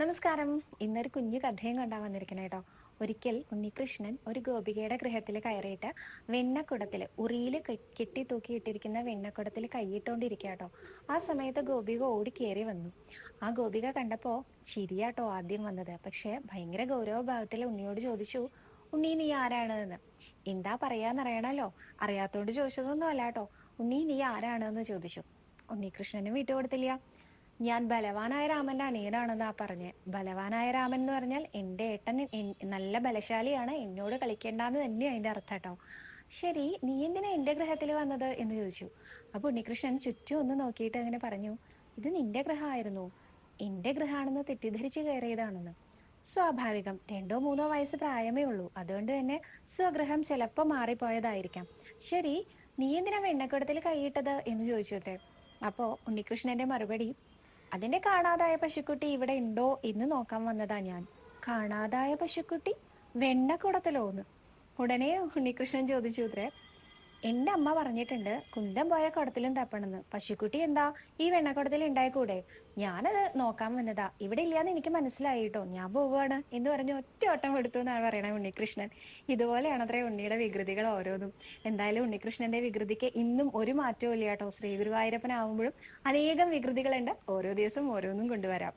നമസ്കാരം. ഇന്നൊരു കുഞ്ഞു കഥയും കൊണ്ടാ വന്നിരിക്കണേ കേട്ടോ ഒരിക്കൽ ഉണ്ണികൃഷ്ണൻ ഒരു ഗോപികയുടെ ഗൃഹത്തിൽ കയറിയിട്ട് വെണ്ണക്കുടത്തിൽ ഉറിയിൽ കെട്ടി തൂക്കിയിട്ടിരിക്കുന്ന വെണ്ണക്കുടത്തിൽ കൈയിട്ടോണ്ടിരിക്കുക കേട്ടോ ആ സമയത്ത് ഗോപിക ഓടി കയറി വന്നു. ആ ഗോപിക കണ്ടപ്പോൾ ചിരിയാട്ടോ ആദ്യം വന്നത്. പക്ഷേ ഭയങ്കര ഗൗരവഭാവത്തിൽ ഉണ്ണിയോട് ചോദിച്ചു ഉണ്ണി നീ ആരാണ് എന്ന് എന്താ പറയാന്നറിയണല്ലോ. അറിയാത്തോണ്ട് ചോദിച്ചതൊന്നും അല്ല കേട്ടോ ഉണ്ണി നീ ആരാണെന്ന്? ചോദിച്ചു. ഉണ്ണികൃഷ്ണനും വിട്ടുകൊടുത്തില്ല. ഞാൻ ബലവാനായ രാമന്റെ അനിയനാണെന്നാ പറഞ്ഞ്. ബലവാനായ രാമൻ എന്ന് പറഞ്ഞാൽ എന്റെ ഏട്ടൻ നല്ല ബലശാലിയാണ് എന്നോട് കളിക്കേണ്ടെന്ന് തന്നെ അതിന്റെ അർത്ഥം കേട്ടോ ശരി നീ എന്തിനാ എന്റെ ഗ്രഹത്തിൽ വന്നത് എന്ന് ചോദിച്ചു. അപ്പൊ ഉണ്ണികൃഷ്ണൻ ചുറ്റും ഒന്ന് നോക്കിയിട്ട് അങ്ങനെ പറഞ്ഞു ഇത് നിന്റെ ഗ്രഹമായിരുന്നു. എന്റെ ഗ്രഹമാണെന്ന് തെറ്റിദ്ധരിച്ച് കയറിയതാണെന്ന്. സ്വാഭാവികം രണ്ടോ മൂന്നോ വയസ്സ് പ്രായമേ ഉള്ളൂ. അതുകൊണ്ട് തന്നെ സ്വഗ്രഹം ചിലപ്പോൾ മാറിപ്പോയതായിരിക്കാം. ശരി നീ എന്തിനാ വെണ്ണക്കുടത്തിൽ കൈയിട്ടത്? എന്ന് ചോദിച്ചു അത്രേ. അപ്പോ ഉണ്ണികൃഷ്ണന്റെ മറുപടി അതിന്റെ കാണാതായ പശുക്കുട്ടി ഇവിടെ ഉണ്ടോ എന്ന് നോക്കാൻ വന്നതാ ഞാൻ. കാണാതായ പശുക്കുട്ടി വെണ്ണക്കുടത്തിലോന്ന് ഉടനെ ഉണ്ണികൃഷ്ണൻ ചോദിച്ചു ഇത്രേ എന്റെ അമ്മ പറഞ്ഞിട്ടുണ്ട് കുന്തം പോയ കുടത്തിലും തപ്പണെന്ന് പശുക്കുട്ടി എന്താ? ഈ വെണ്ണക്കുടത്തിൽ ഉണ്ടായിക്കൂടെ ഞാനത് നോക്കാൻ വന്നതാ. ഇവിടെ ഇല്ലാന്ന് എനിക്ക് മനസ്സിലായി കേട്ടോ ഞാൻ പോവുകയാണ് എന്ന് പറഞ്ഞ് ഒറ്റ ഓട്ടം എടുത്തു എന്നാണ് പറയണത് ഉണ്ണികൃഷ്ണൻ. ഇതുപോലെയാണ് അത്രേ ഉണ്ണിയുടെ വികൃതികൾ ഓരോന്നും. എന്തായാലും ഉണ്ണികൃഷ്ണന്റെ വികൃതിക്ക് ഇന്നും ഒരു മാറ്റവും ഇല്ല കേട്ടോ ശ്രീ ഗുരുവായൂരപ്പനാവുമ്പോഴും അനേകം വികൃതികളുണ്ട്. ഓരോ ദിവസം ഓരോന്നും കൊണ്ടുവരാം.